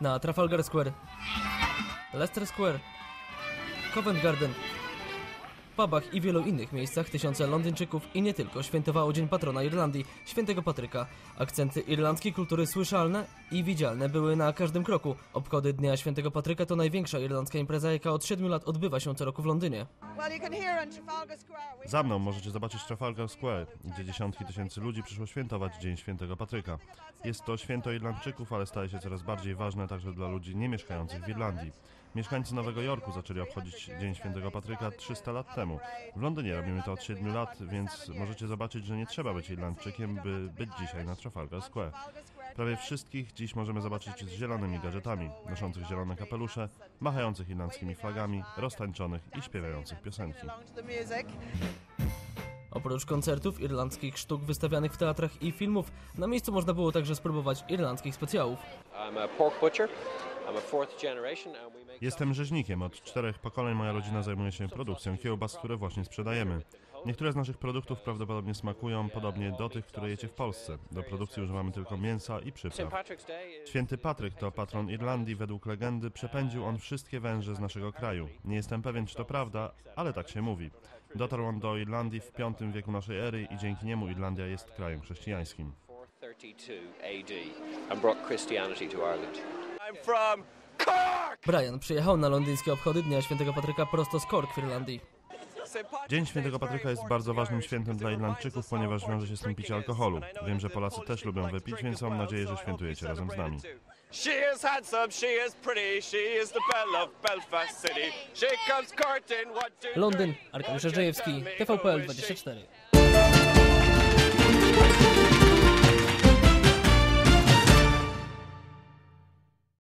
na Trafalgar Square, Leicester Square, Covent Garden, pubach i wielu innych miejscach tysiące Londyńczyków i nie tylko świętowało Dzień Patrona Irlandii, świętego Patryka. Akcenty irlandzkiej kultury słyszalne i widzialne były na każdym kroku. Obchody Dnia Świętego Patryka to największa irlandzka impreza, jaka od 7 lat odbywa się co roku w Londynie. Za mną możecie zobaczyć Trafalgar Square, gdzie dziesiątki tysięcy ludzi przyszło świętować Dzień Świętego Patryka. Jest to święto Irlandczyków, ale staje się coraz bardziej ważne także dla ludzi nie mieszkających w Irlandii. Mieszkańcy Nowego Jorku zaczęli obchodzić Dzień Świętego Patryka 300 lat temu. W Londynie robimy to od 7 lat, więc możecie zobaczyć, że nie trzeba być Irlandczykiem, by być dzisiaj na Trafalgar Square. Prawie wszystkich dziś możemy zobaczyć z zielonymi gadżetami, noszących zielone kapelusze, machających irlandzkimi flagami, roztańczonych i śpiewających piosenki. Oprócz koncertów, irlandzkich sztuk wystawianych w teatrach i filmów, na miejscu można było także spróbować irlandzkich specjałów. I'm a pork butcher. Jestem rzeźnikiem. Od czterech pokoleń moja rodzina zajmuje się produkcją kiełbas, które właśnie sprzedajemy. Niektóre z naszych produktów prawdopodobnie smakują podobnie do tych, które jecie w Polsce. Do produkcji używamy tylko mięsa i przypraw. Święty Patryk to patron Irlandii. Według legendy przepędził on wszystkie węże z naszego kraju. Nie jestem pewien, czy to prawda, ale tak się mówi. Dotarł on do Irlandii w V wieku naszej ery i dzięki niemu Irlandia jest krajem chrześcijańskim. 432 AD and brought Christianity to Ireland. I'm from Cork! Brian przyjechał na londyńskie obchody Dnia Świętego Patryka prosto z Cork w Irlandii. Dzień Świętego Patryka jest bardzo ważnym świętem dla Irlandczyków, ponieważ wiąże się z tym picie alkoholu. Wiem, że Polacy też lubią wypić, więc mam nadzieję, że świętujecie razem z nami. She is handsome, she is pretty, she is the belle of Belfast City. She comes courting what you Londyn. Arkadiusz me TVPL who is she? 24.